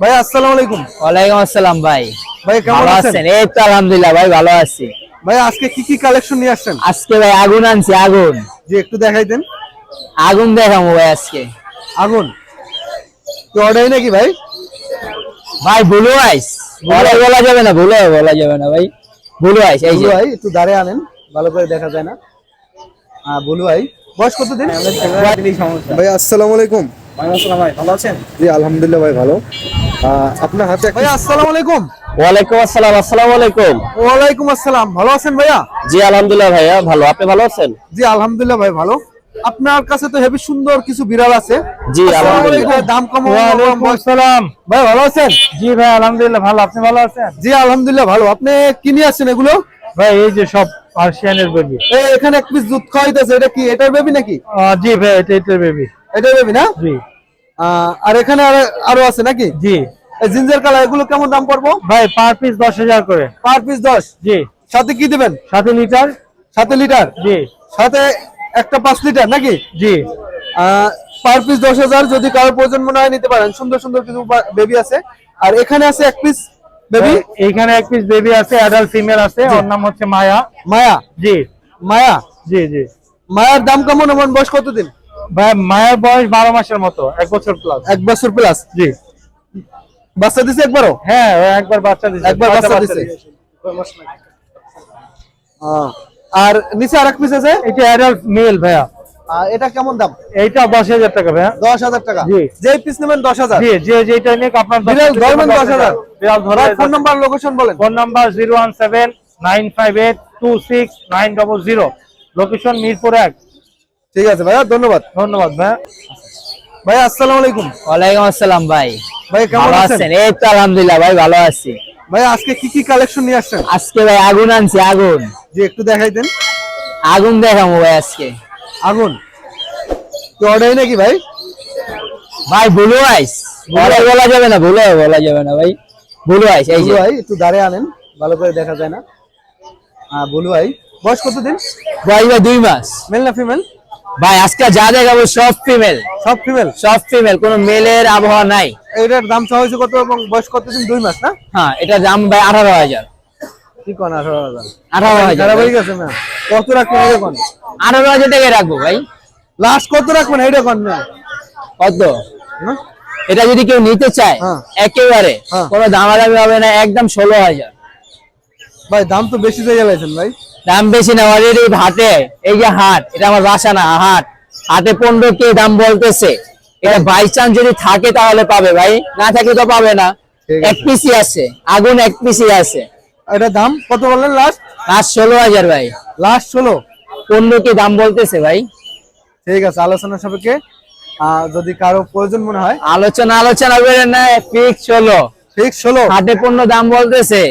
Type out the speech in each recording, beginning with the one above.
ভাই আসসালামু আলাইকুম। ওয়ালাইকুম আসসালাম ভাই। ভাই কেমন আছেন? এই তো আলহামদুলিল্লাহ ভাই ভালো আছি। ভাই আজকে কি কি কালেকশন নিয়ে আসছেন? আজকে ভাই আগুন আনছি আগুন। যে একটু দেখাই দেন। আগুন দেখাবো ভাই আজকে। আগুন। তো অর্ডার নাকি ভাই? ভাই ব্লু আইস। বলা বলা যাবে না ভুলে বলা যাবে না ভাই। ব্লু আইস এই যে। ভাই একটু দাঁড়িয়ে আনেন ভালো করে দেখা যায় না। হ্যাঁ বলু ভাই বয়স কত দিন? ভাই আসসালামু আলাইকুম। ভাই ভালো আছেন? জি আলহামদুলিল্লাহ ভাই ভালো। আপনার হাতে ভাই আসসালামু আলাইকুম। ওয়ালাইকুম আসসালাম আসসালামু আলাইকুম। ওয়ালাইকুম আসসালাম। ভালো আছেন ভাইয়া? জি আলহামদুলিল্লাহ ভাইয়া ভালো। আপনি ভালো আছেন? জি আলহামদুলিল্লাহ ভাই ভালো। আপনার কাছে তো হেবি সুন্দর কিছু বিড়াল আছে। জি, আলহামদুলিল্লাহ। দাম কম আসসালাম। ভাই ভালো আছেন? জি ভাই আলহামদুলিল্লাহ ভালো। আপনি ভালো আছেন? জি আলহামদুলিল্লাহ ভালো। আপনি কি নিয়ে আসছেন এগুলো? ভাই এই যে সব পার্সিয়ানের বেবি। এখানে এক পিস দুধ খাওয়াইতেছে। এটা কি এটার বেবি নাকি? জি ভাই এটা এটা বেবি এটার বেবি না? জি। আর এখানে আর- আরও আছে নাকি? জি। জিঞ্জার কালার এগুলো কেমন দাম পড়ব? ভাই পার পিস দশ হাজার করে। পার পিস দশ? জি। সাথে কি দিবেন? সাথে লিটার? সাথে লিটার? জি। সাথে একটা পাঁচ লিটার নাকি? জি। পার পিস দশ হাজার যদি কারও প্রয়োজন মনে হয় নিতে পারেন। সুন্দর সুন্দর কিছু বেবি আছে। আর এখানে আছে এক পিস বেবি এখানে এক পিস বেবি আছে অ্যাডাল্ট ফিমেল আছে ওর নাম হচ্ছে মায়া। মায়া? জি। মায়া? জি জি। মায়ার দাম কেমন? এমন বয়স কতদিন? ভাই মায়ের বয়স বারো মাসের মতো এক বছর প্লাস এক বছর প্লাস জি। বাচ্চা দিছে একবারও? হ্যাঁ একবার বাচ্চা দিছে। একবার বাচ্চা দিছে। আর নিচে আর এক পিস আছে এটা অ্যাডাল্ট মেল ভাইয়া। এটা কেমন দাম? এইটা দশ হাজার টাকা ভাইয়া। দশ হাজার টাকা। যে পিস নেবেন দশ হাজার। জি যে যেটা নিয়ে আপনার বিড়াল ধরবেন দশ হাজার। বিড়াল ধরে ফোন নাম্বার লোকেশন বলেন। Phone number zero one seven nine five eight two six nine double zero location Mirpur এক। ঠিক আছে ভাইয়া ধন্যবাদ। ধন্যবাদ ভাই ভাই আসসালামু আলাইকুম। ওয়ালাইকুম আসসালাম ভাই। ভাই কেমন আছেন? এই তো আলহামদুলিল্লাহ ভাই ভালো আছি। ভাই আজকে কি কি কালেকশন নিয়ে আসছেন? আজকে ভাই আগুন আনছি আগুন। যে একটু দেখাই দেন। আগুন দেখাবো ভাই আজকে। আগুন। তো অর্ডার নাকি ভাই? ভাই ব্লু আইস। বলা বলা যাবে না ভুলে বলা যাবে না ভাই। ব্লু আইস এই যে। ভাই একটু দাঁড়িয়ে আনেন ভালো করে দেখা যায় না। হ্যাঁ বলু ভাই বয়স কত দিন? বয়স ভাই দুই মাস। মেল না ফিমেল ভাই আজকে যা দেখাবো সব ফিমেল সব ফিমেল সব ফিমেল কোনো মেলের আবহাওয়া নাই। এটার দাম চাওয়া হয়েছে কত এবং বয়স কত দিন? দুই মাস না? হ্যাঁ এটা দাম ভাই আঠারো হাজার। কি কোন আঠারো হাজার? আঠারো হাজার। হয়ে না? কত রাখবেন এটা কোন আঠারো হাজার টাকায় রাখব ভাই। লাস্ট কত রাখবেন এটা কোন না? কত? হ্যাঁ? এটা যদি কেউ নিতে চায় হ্যাঁ। একেবারে। হ্যাঁ। কোনো দামাদামি হবে না একদম ষোলো হাজার। ভাই দাম তো বেশি দিয়ে গেলেছেন ভাই। দাম বেশি না অলরেডি হাটে এই যে হাট এটা আমার বাসা না হাট। হাটে পনেরো কে দাম বলতেছে। এটা বাই চান্স যদি থাকে তাহলে পাবে ভাই না থাকে তো পাবে না। এক পিসি আছে আগুন এক পিসি আছে। এটা দাম কত বললেন লাস্ট আর ষোলো হাজার ভাই। লাস্ট ষোলো? পনেরো কে দাম বলতেছে ভাই। ঠিক আছে আলোচনা আহ, যদি কারও প্রয়োজন মনে হয়। আলোচনা আলোচনা করে না ফিক্স ষোলো। ঠিক ষোলো? হাটে পণ্য দাম বলতেছে।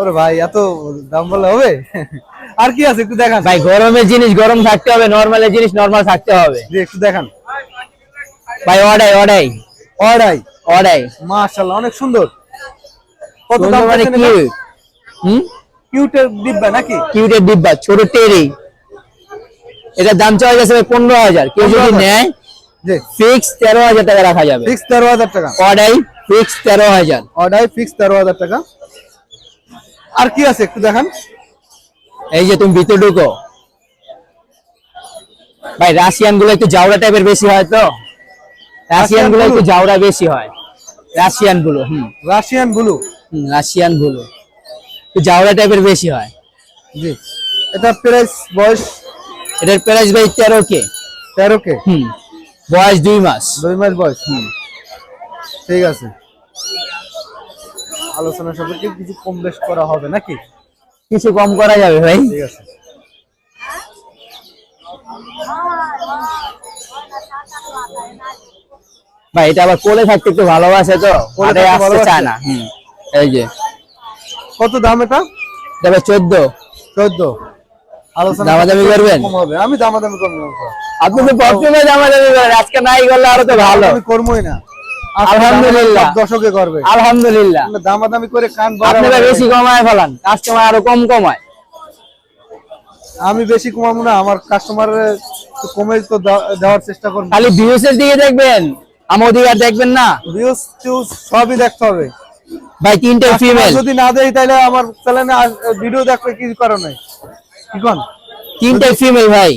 ওরে ভাই এত দাম বললে হবে? আর কি আছে একটু দেখান। ভাই গরমের জিনিস গরম থাকতে হবে নর্মালের জিনিস নর্মাল থাকতে হবে। জি একটু দেখান। ভাই অডাই অডাই অড়াই অডাই মাশাআল্লাহ অনেক সুন্দর। কত দাম মানে কিউট হুম? কিউটের ডিব্বা নাকি? কিউটের ডিব্বা ছোট টেরি। এটার দাম চাওয়া যাচ্ছে পনেরো হাজার। কেউ যদি নেয় জি। ফিক্স তেরো হাজার টাকা রাখা যাবে। ফিক্স তেরো হাজার টাকা। অডাই ফিক্স তেরো হাজার। অর্ডার ফিক্স তেরো হাজার টাকা। আর কি আছে একটু দেখান। এই যে তুমি ভিতরে ঢুকো। ভাই রাশিয়ানগুলো একটু জাউরা টাইপের বেশি হয় তো? রাশিয়ানগুলো একটু জাউরা বেশি হয়। রাশিয়ানগুলো হুম। রাশিয়ান ব্লু হুম, রাশিয়ানগুলো একটু জাউরা টাইপের বেশি হয়। জি। এটা প্রাইস বয়স? এটার প্রাইস ভাই তেরো কে তেরো কে হুম। বয়স দুই মাস। দুই মাস বয়স হুম। ঠিক আছে। আলোচনা সাপেক্ষে কিছু কম বেশ করা হবে নাকি? কিছু কম করা যাবে ভাই। ঠিক আছে। ভাই এটা আবার কোলে থাকতে একটু ভালোবাসে তো কোলে আসতে চায় না। হুম এই যে। কত দাম এটা? তবে চোদ্দ। চোদ্দ। আলোচনা দামাদামি করবেন? কম হবে। আমি দামাদামি করব। আপনি তো প্রথমে জামা দামি করেন আজকে নাই করলে আরও তো ভালো। আমি করবোই না। আলহামদুলিল্লাহ। করবে। আলহামদুলিল্লাহ। দামাদামি করে কান আপনারা বেশি কমায় ফেলান কাস্টমার আরও কম কমায়। আমি বেশি কমাবো না আমার কাস্টমার কমে তো দেওয়ার চেষ্টা করব। খালি ভিউসের দিকে দেখবেন আমার আর দেখবেন না। ভিউজ টিউজ সবই দেখতে হবে। ভাই তিনটে ফিমেল যদি না দেই তাহলে আমার চ্যানেলে ভিডিও দেখবে কি কারণ নাই? কি কোন? তিনটে ফিমেল ভাই।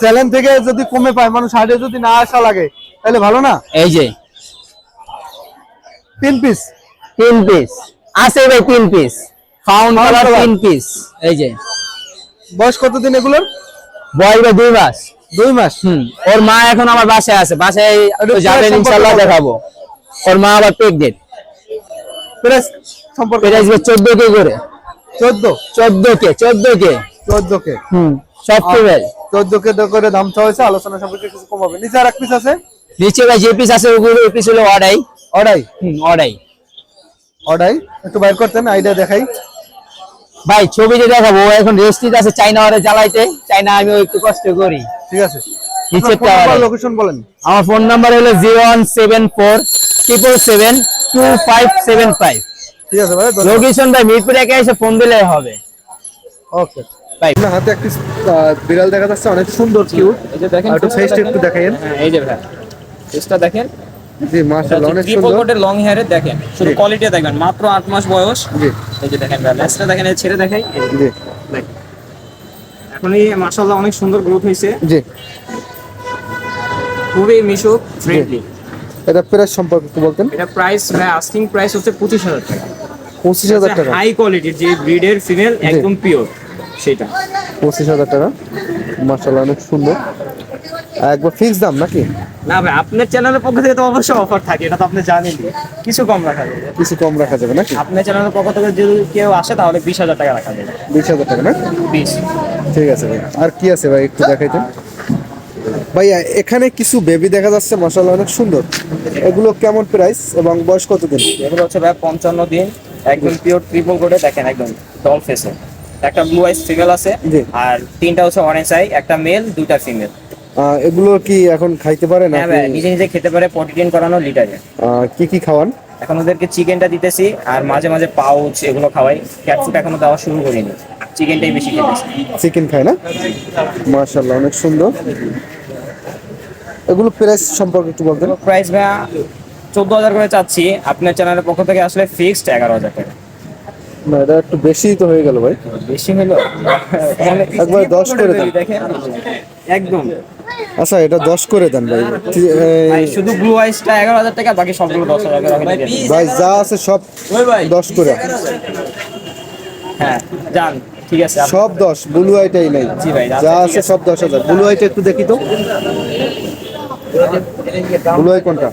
চ্যানেল থেকে যদি কমে পায় মানুষ হাটে যদি না আসা লাগে তাহলে ভালো না? এই যে। তিন পিস তিন পিস আছে ভাই তিন পিস ফাউন্ড কালার তিন পিস এই যে। বয়স কতদিন এগুলোর? বয়স ভাই দুই মাস। দুই মাস। হুম। ওর মা এখন আমার বাসায় আছে। বাসায় যাবেন সম্পর্কে দেখাবো। ওর মা আবার প্রেগনেন্ট সম্পর্কে আসবে চোদ্দ কে করে। চোদ্দ? চোদ্দ কে চোদ্দ কে। চোদ্দ কে। হুম। সব ফিমেল চোদ্দ কে করে দাম চাওয়া হয়েছে আলোচনা সম্পর্কে কিছু কম হবে নিচে আর এক পিস আছে? নিচে ভাই যে পিস আছে ওগুলো পিস হলো অর্ডাই অড়াই? হুম অর্ডাই অড়াই? একটু বাইর করতেন আইডিয়া দেখাই। ভাই ছবিতে দেখাবো এখন রেস্টিতে আছে চাইনা ওরে জ্বালাইতে। চাইনা আমি একটু কষ্ট করি। ঠিক আছে। লোকেশন বলেন। আমার ফোন নাম্বার হলো zero one seven four triple seven two five seven five ঠিক আছে ভাই লোকেশন ভাই মিরপুর একে এসে ফোন দিলে হবে। ওকে ভাই। আপনার হাতে একটি বিড়াল দেখা যাচ্ছে অনেক সুন্দর কিউট এই যে দেখেন একটু ফেসটা একটু দেখাইন হ্যাঁ এই যে ভাই। ফেসটা দেখেন। জি মাশাআল্লাহ অনেক সুন্দর। কোটের লং হেয়ারে দেখেন। শুধু কোয়ালিটি দেখবেন মাত্র আট মাস বয়স। জি। এই যে দেখেন ভাই লেসটা দেখেন এই ছেড়ে দেখাই। জি। এখন এই মাশাআল্লাহ অনেক সুন্দর গ্রোথ হয়েছে। জি। খুবই মিশুক ফ্রেন্ডলি এটা প্রাইস সম্পর্কে একটু বলতেন। এটা প্রাইস ভাই আস্কিং প্রাইস হচ্ছে পঁচিশ হাজার টাকা। পঁচিশ হাজার টাকা? হাই কোয়ালিটির যে ব্রিডের ফিমেল একদম পিওর সেটা। পঁচিশ হাজার টাকা। মাশাআল্লাহ অনেক সুন্দর। একবার ফিক্স দাম নাকি? না ভাই আপনার চ্যানেলের পক্ষ থেকে তো অবশ্যই অফার থাকে এটা তো আপনি জানেনই। কিছু কম রাখা যাবে। কিছু কম রাখা যাবে নাকি? আপনার চ্যানেলের পক্ষ থেকে যদি কেউ আসে তাহলে বিশ হাজার টাকা রাখা যাবে। বিশ হাজার টাকা না? বিশ। ঠিক আছে ভাই। আর কি আছে ভাই একটু দেখাইতেন ভাইয়া এখানে কিছু বেবি দেখা যাচ্ছে মাশাআল্লাহ অনেক সুন্দর। এগুলো কেমন প্রাইস এবং বয়স কতদিন? এগুলো হচ্ছে ভাই পঞ্চান্ন দিন একদম পিওর ট্রিপল কোডে দেখেন একদম ডল ফেসে একটা ব্লু আইস ফিমেল আছে আর তিনটা হচ্ছে অরেঞ্জ আই একটা মেল দুইটা ফিমেল এগুলো কি এখন খাইতে পারে না হ্যাঁ ভাই নিজে নিজে খেতে পারে পটিটিন করানো লিটারে। কি কি খাওয়ান? এখন ওদেরকে চিকেনটা দিতেছি আর মাঝে মাঝে পাউচ এগুলো খাওয়াই। ক্যাট ফুড এখনও দেওয়া শুরু করিনি চিকেনটাই বেশি খেতেছি। চিকেন খায় না? মাশাআল্লাহ অনেক সুন্দর। এগুলো প্রাইস সম্পর্কে একটু বলতেন প্রাইস ভাইয়া চোদ্দ হাজার করে চাচ্ছি। আপনার চ্যানেলের পক্ষ থেকে আসলে ফিক্সড এগারো হাজার টাকা। না এটা একটু বেশিই তো হয়ে গেল ভাই। বেশি হলো? একবার দশ করে। দেখেন। একদম। আচ্ছা এটা দশ করে দেন ভাই। ভাই শুধু ব্লু আইসটা এগারো হাজার টাকা বাকি সবগুলো দশ হাজার টাকা ভাই যা আছে সব দশ করে। হ্যাঁ যান ঠিক আছে। সব দশ ব্লু আইটাই নাই। জি ভাই, যা আছে আছে। সব দশ হাজার। ব্লু আইটা একটু দেখি তো। ব্লু আই কোনটা?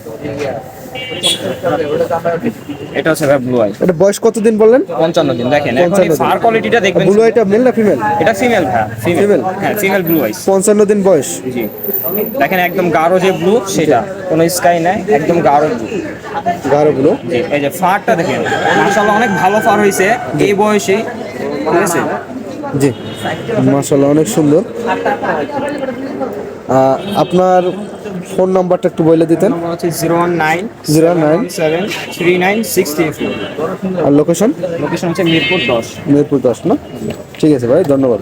এটা হচ্ছে ভাই ব্লু আই এটা বয়স কতদিন বললেন? পঞ্চান্ন দিন। দেখেন এখন 55 দিন। ফার কোয়ালিটিটা দেখবেন ব্লু আইটা মেল না ফিমেল এটা ফিমেল ভাই ফিমেল হ্যাঁ ফিমেল ব্লু আইস পঞ্চান্ন দিন বয়স। জি। দেখেন একদম গাঢ় যে ব্লু সেটা। কোনো স্কাই নাই একদম গাঢ় ব্লু গাঢ় ব্লু জি এই যে ফারটা দেখেন মাশাআল্লাহ অনেক ভালো ফার হয়েছে এই বয়সে। ঠিক আছে? জি মাশাল্লাহ অনেক সুন্দর। আপনার ফোন নাম্বারটা একটু বলে দিতেন। হচ্ছে zero one nine zero nine seven three nine six three four. আর লোকেশন লোকেশন হচ্ছে মিরপুর দশ। মিরপুর দশ না? ঠিক আছে ভাই ধন্যবাদ।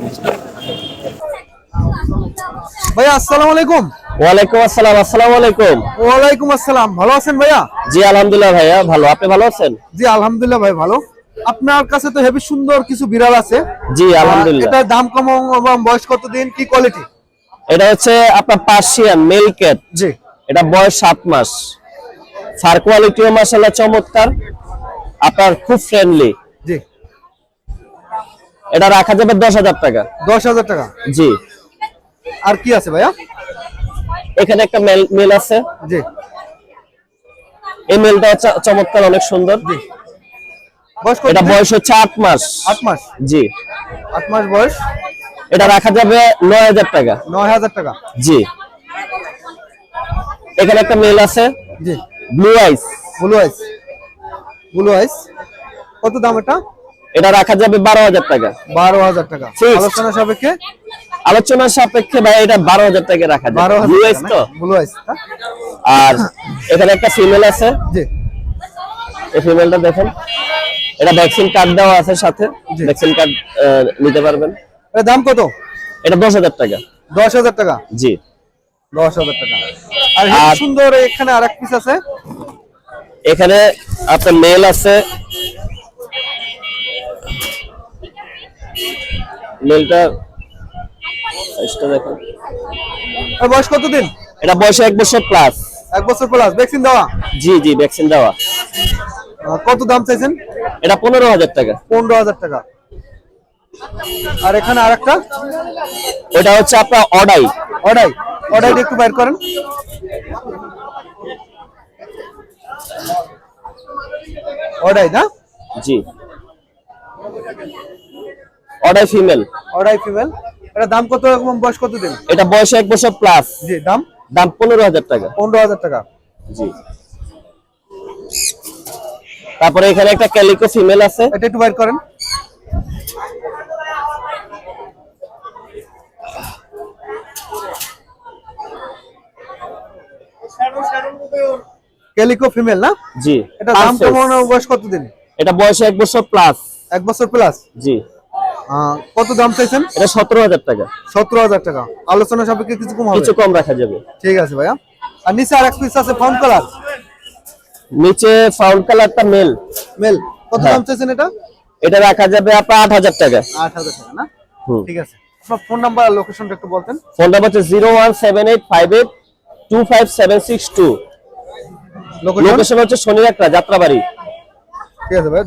ভাইয়া আসসালামু আলাইকুম। ওয়ালাইকুম আসসালাম আসসালামু আলাইকুম। ওয়ালাইকুম আসসালাম ভালো আছেন ভাইয়া? জি আলহামদুলিল্লাহ ভাইয়া ভালো। আপনি ভালো আছেন? জি আলহামদুলিল্লাহ ভাই ভালো। আপনার কাছে তো হেভি সুন্দর কিছু বিড়াল আছে। জি আলহামদুলিল্লাহ। এটার দাম কম এবং বয়স কতদিন কি কোয়ালিটি এটা হচ্ছে আপনার পার্সিয়ান মেল ক্যাট জি। এটা বয়স সাত মাস। ফার কোয়ালিটিও মাসাল্লাহ চমৎকার। আপনার খুব ফ্রেন্ডলি জি। এটা রাখা যাবে দশ হাজার টাকা। দশ হাজার টাকা। জি। আর কি আছে ভাইয়া? এখানে একটা মেল মেল আছে। জি। এই মেলটা চমৎকার অনেক সুন্দর। বয়স এটা বয়স হচ্ছে আট মাস। আট মাস? জি। আট মাস বয়স। এটা রাখা যাবে নয় হাজার টাকা। নয় হাজার টাকা। জি। এখানে একটা মেল আছে। জি। Blue eyes blue eyes blue eyes কত দাম এটা? এটা রাখা যাবে বারো হাজার টাকা। বারো হাজার টাকা। আলোচনা সাপেক্ষে? আলোচনার সাপেক্ষে ভাই এটা বারো হাজার টাকা রাখা যাবে। ব্লু আইস তো? ব্লু আইস আর এখানে একটা ফিমেল আছে। জি। এই ফিমেলটা দেখেন। এটা ভ্যাকসিন কার্ড দেওয়া আছে সাথে। ভ্যাকসিন কার্ড নিতে পারবেন। এর দাম কত? এটা দশ হাজার টাকা। দশ হাজার টাকা? জি। দশ হাজার টাকা। আর সুন্দর এখানে আর এক পিস আছে। এখানে আপনার মেল আছে। মেলটা সাইজটা দেখুন। এর বয়স কতদিন? এটা বয়স এক বছর প্লাস এক বছর প্লাস ভ্যাকসিন দেওয়া? জি জি ভ্যাকসিন দেওয়া। কত দাম চাইছেন? এটা পনেরো হাজার টাকা। পনেরো হাজার টাকা। আর এখানে আর একটা ওটা হচ্ছে আপনার অডাই। অডাই। অডাই একটু বাইর করেন। অডাই না? জি। Odd eye female. Odd eye female. এটা দাম কত রকম বয়স কত দিন এটা বয়স এক বছর প্লাস জি দাম? দাম পনেরো হাজার টাকা। পনেরো হাজার টাকা। জি। তারপরে এখানে একটা ক্যালিকো ফিমেল আছে। এটা একটু বাইর করেন। ক্যালিকো ফিমেল না? জি এটা দাম. কেমন বয়স কত দিন এটা বয়স এক বছর প্লাস এক বছর প্লাস জি। কত দাম চাইছেন? এটা সতেরো হাজার টাকা। সতেরো হাজার টাকা। আলোচনা সাপেক্ষে কিছু কম কিছু কম রাখা যাবে। ঠিক আছে ভাইয়া। আর নিচে আর এক পিস আছে ফাউন্ড কালার নিচে ফাউন্ড কালারটা মেল মেল কত হ্যাঁ। দাম চাইছেন এটা? এটা রাখা যাবে আপনার আট হাজার টাকা। আট হাজার টাকা না? ঠিক আছে। আপনার ফোন নাম্বার আর লোকেশনটা একটু বলতেন। ফোন নাম্বার হচ্ছে zero one seven eight five eight two five seven six two location হচ্ছে শনিরাকড়া যাত্রাবাড়ি। ঠিক আছে ভাই